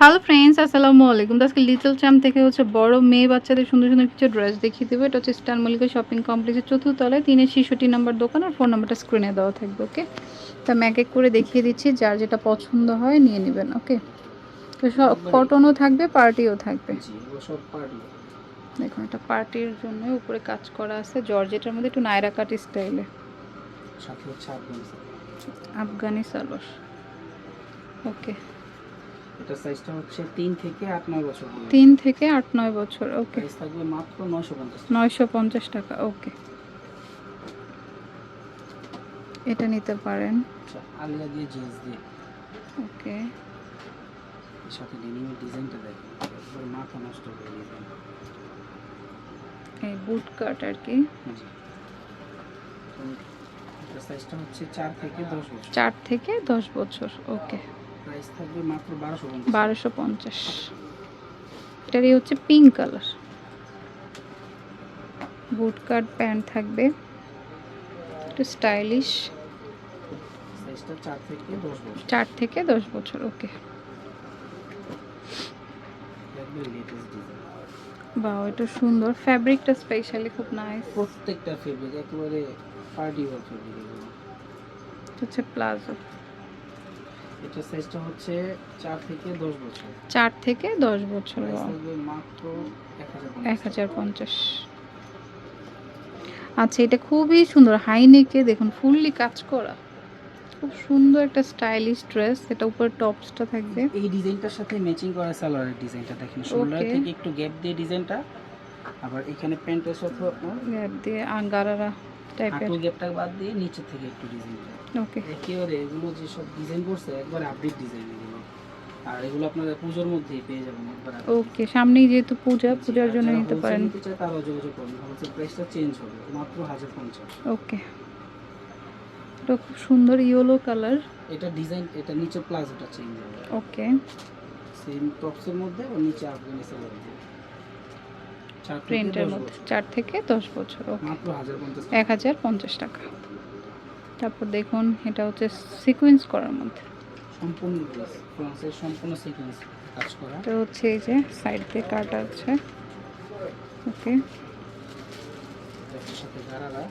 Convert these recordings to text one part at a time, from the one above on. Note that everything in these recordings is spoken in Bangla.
হ্যালো ফ্রেন্ডস আসসালামু আলাইকুম। আজকে লিটল চ্যাম থেকে হচ্ছে বড় মেয়ে বাচ্চাদের সুন্দর সুন্দর কিছু ড্রেস দেখিয়ে দেবো। এটা হচ্ছে স্টার মল্লিকা শপিং কমপ্লেক্সের চতুর্থ তলায়। তিনের শিশুটি নাম্বার দোকান আর ফোন নাম্বারটা স্ক্রিনে দেওয়া থাকবে ওকে তো আমি এক এক করে দেখিয়ে দিচ্ছি যার যেটা পছন্দ হয় নিয়ে নেবেন ওকে তো সব কটনও থাকবে পার্টিও থাকবে। দেখুন এটা পার্টির জন্য উপরে কাজ করা আছে। জর্জেটার মধ্যে একটু নায়রা কাট স্টাইলে আফগানি সালোয়ার। ওকে এটা সাইজটা হচ্ছে তিন থেকে আট নয় বছর পর্যন্ত তিন থেকে আট নয় বছর ওকে প্রাইস থাকবে মাত্র নয়শো পঞ্চাশ নয়শো পঞ্চাশ টাকা ওকে এটা নিতে পারেন। আচ্ছা আলিয়া দিয়ে জিন্স দিয়ে। ওকে এর সাথে ডেনিমের ডিজাইনটা দেখেন। একবারে মাথা নষ্ট করে ডিজাইন এই বুট কাট আর কি। জি। সাইজটা হচ্ছে চার থেকে দশ বছর। চার থেকে দশ বছর ওকে প্রাইস থাকবে মাত্র বারোশো পঞ্চাশ। বারোশো পঞ্চাশ। এটারই হচ্ছে pink colour boot cut pant থাকবে। একটু স্টাইলিশ চার থেকে দশ বছর। ওকে একবারে লেটেস্ট ডিজাইন বা এটা সুন্দর। ফ্যাব্রিকটা স্পেশালি খুব নাইস প্রত্যেকটা ফেব্রিক একেবারে পার্টি ওয়ার ফেব্রিক হচ্ছে প্লাজো। এটা সাইজটা হচ্ছে চার থেকে দশ বছর। চার থেকে দশ বছর মাত্র এক হাজার এক হাজার পঞ্চাশ। আচ্ছা এটা খুবই সুন্দর। হাইনেকে দেখুন ফুললি কাজ করা। খুব সুন্দর একটা স্টাইলিশ ড্রেস এটা উপরে টপসটা থাকবে। এই ডিজাইনটার সাথে ম্যাচিং করা সালোয়ারের ডিজাইনটা দেখেন শোল্ডার থেকে একটু গ্যাপ দিয়ে ডিজাইনটা। আবার এখানে প্যান্টের সাথে গ্যাপ দিয়ে আঙ্গারারা টাইপের হাঁটু গ্যাপটা বাদ দিয়ে নিচে থেকে একটু ডিজাইনটা ওকে একেবারে এগুলো যে সব ডিজাইন করছে একবার আপডেট ডিজাইন এগুলো। আর এগুলো আপনারা পুজোর মধ্যেই পেয়ে যাবেন একবার ওকে সামনেই যেহেতু পূজা পূজার জন্য নিতে পারেন। নিতে যোগাযোগ করুন। প্রাইসটা চেঞ্জ হবে মাত্র হাজার পঞ্চাশ। ওকে এটা খুব সুন্দর ইয়েলো কালার এটা ডিজাইন এটা নিচে প্লাজোটা চেঞ্জ হবে। ওকে সেম টপসের মধ্যে ও নিচে আফগানি সালোয়ার প্রিন্টের মধ্যে। চার থেকে দশ বছর ওকে মাত্র হাজার পঞ্চাশ এক হাজার পঞ্চাশ টাকা। তারপর দেখুন এটা হচ্ছে সিকোয়েন্স করার মধ্যে। সম্পূর্ণ ফ্রান্সের সম্পূর্ণ সিকোয়েন্স কাজ করা। এটা হচ্ছে এই যে সাইড দিয়ে কাটা আছে ওকে সাথে গারারা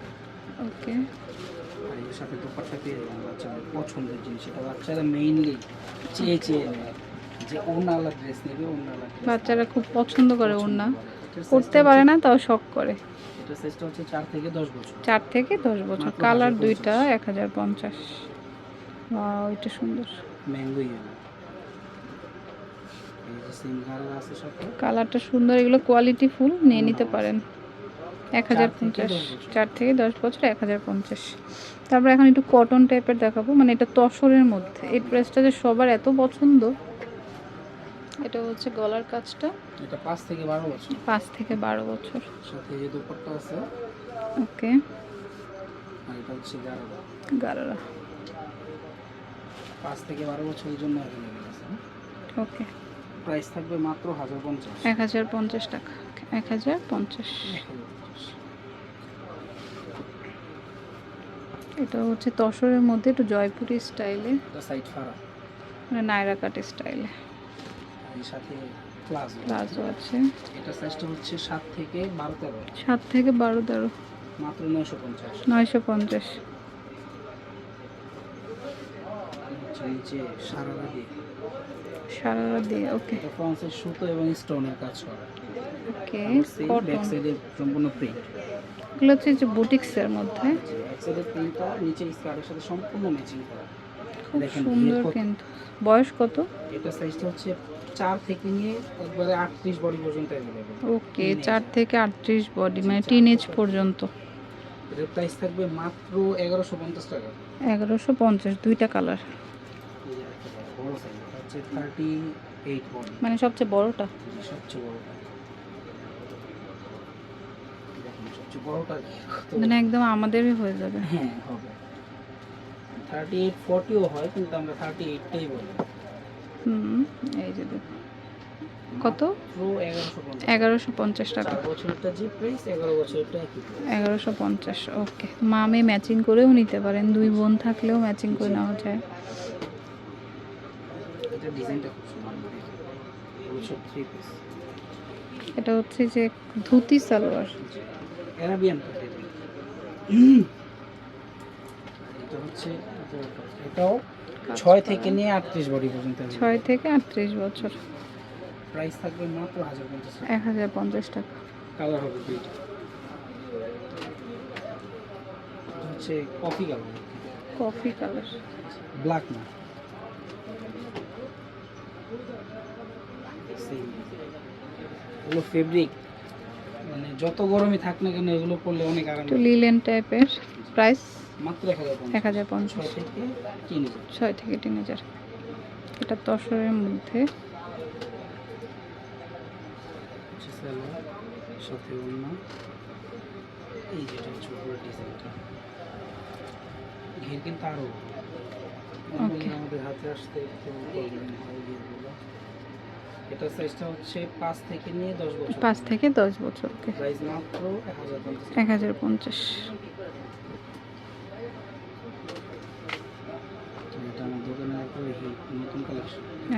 ওকে আর এর সাথে দোপাট্টা পেয়ে যাবেন বাচ্চাদের পছন্দের জিনিস। এটা বাচ্চারা মেইনলি চেয়ে চেয়ে নেয়। যে ওনালা ড্রেস নেবে ওনালা বাচ্চারা খুব পছন্দ করে ওড়না। করতে পারে না তাও শখ করে। এটা সাইজটা হচ্ছে চার থেকে দশ বছর। থেকে কালার দুইটা এক হাজার পঞ্চাশ। ওইটা সুন্দর। ম্যাঙ্গো ইয়েলো কালারটা সুন্দর এগুলো কোয়ালিটি ফুল নিয়ে নিতে পারেন। এক হাজার পঞ্চাশ। চার থেকে দশ বছর এক হাজার পঞ্চাশ। তারপর এখন একটু কটন টাইপের দেখাবো মানে এটা তসরের মধ্যে। এই ড্রেসটা যে সবার এত পছন্দ এটা হচ্ছে গলার কাজটা। এটা পাঁচ থেকে বারো বছর। পাঁচ থেকে বারো বছর। সাথে এই যে দোপাট্টা আছে ওকে। আর এটা হচ্ছে গারারা। গারারা। পাঁচ থেকে বারো বছরের জন্য অ্যাভেলেবেল আছে। ওকে। প্রাইস থাকবে মাত্র হাজার পঞ্চাশ। এক হাজার পঞ্চাশ টাকা। এক হাজার পঞ্চাশ। এটা হচ্ছে তসরের মধ্যে একটু জয়পুরি স্টাইলে এটা সাইড ফাড়া মানে নায়রা কাট স্টাইলে সাথে প্লাজো আছে। এটা সাইজটা হচ্ছে সাত থেকে বারো তেরো। সাত থেকে বারো তেরো। মাত্র নয়শো পঞ্চাশ। নয়শো পঞ্চাশ। হচ্ছে নিচে সারারা দিয়ে। সারারা দিয়ে ওকে। ফ্রান্সের সুতো এবং স্টোনের কাজ করা। ওকে ব্যাক সাইডে সম্পূর্ণ প্রিন্ট এগুলো হচ্ছে যে বুটিক্সের মধ্যে। ব্যাক প্রিন্টটা নিচে স্কার্টের সাথে সম্পূর্ণ ম্যাচিং করা। খুব সুন্দর কিন্তু। বয়স কত? এটা সাইজটা হচ্ছে চার থেকে নিয়ে একবারে আটত্রিশ বডি পর্যন্ত অ্যাভেলেবেল ওকে চার থেকে আটত্রিশ বডি মানে টিন এজ পর্যন্ত। এটার প্রাইস থাকবে মাত্র এগারোশো পঞ্চাশ টাকা। এগারোশো পঞ্চাশ দুইটা কালার থার্টি এইট বডি মানে সবচেয়ে বড়টা? সবচেয়ে বড়টা। মানে একদম আমাদেরই হয়ে যাবে। হ্যাঁ হবে। থার্টি এইট ফর্টিও হয় কিন্তু আমরা থার্টি এইটটাই বলি। হুম এই যে দেখুন কত? এগারোশো পঞ্চাশ। টাকা। এগারোশো পঞ্চাশ ওকে। মামে ম্যাচিং করেও নিতে পারেন। দুই বোন থাকলেও ম্যাচিং করে নেওয়া যায়। এটা হচ্ছে যে ধুতি সালোয়ার। এটা হচ্ছে এটাও ছয় থেকে নিয়ে আটত্রিশ বডি পর্যন্ত ছয় থেকে আটত্রিশ বছর। প্রাইস থাকবে মাত্র হাজার পঞ্চাশ এক হাজার পঞ্চাশ টাকা। কালার হবে দুইটা। হচ্ছে coffee colour. Coffee colour. Black না. এগুলো ফেব্রিক মানে যত গরমই থাক না কেন এগুলো পরলে অনেক আরাম লিলেন টাইপের প্রাইস এক হাজার পঞ্চাশ। ছয় থেকে তিন হাজার এটা তসরের মধ্যে। সাথে অন্য। এই যেটা হচ্ছে পুরো ডিজাইনটা ঘের কিন্তু আরও আমাদের হাতে আসতে একটু প্রবলেম হয় ঘেরগুলো। এটা সাইজটা হচ্ছে পাঁচ থেকে নিয়ে দশ বছর। পাঁচ থেকে দশ বছর প্রাইস মাত্র এক হাজার পঞ্চাশ।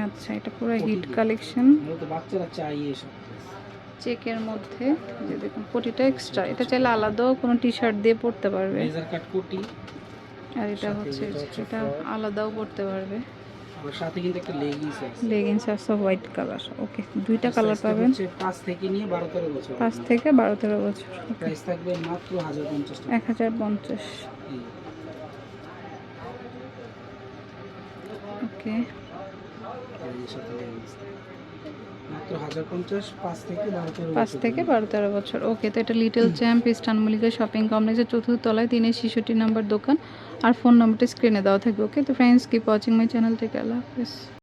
আচ্ছা এটা পুরো হিট কালেকশন বাচ্চারা চাই এসব চেকের মধ্যে যে দেখুন কোটিটা এক্সট্রা এটা চাইলে আলাদাও কোনো টি শার্ট দিয়ে পরতে পারবে। লেজার আর এটা হচ্ছে এটা আলাদাও পরতে পারবে। আর সাথে কিন্তু হোয়াইট কালার ওকে দুইটা কালার পাবেন। 5 থেকে নিয়ে 12 বছর। 5 থেকে 12 ওকে। পাঁচ থেকে বারো তেরো বছর। ওকে তো এটা little champ eastern Mallika shopping কমপ্লেক্সের চতুর্থ তলায় তিনের শিশুটি নাম্বার দোকান। আর ফোন নাম্বারটা স্ক্রিনে দেওয়া থাকবে ওকে? তো friends keep watching my channel থেকে আল্লাহ হাফিজ।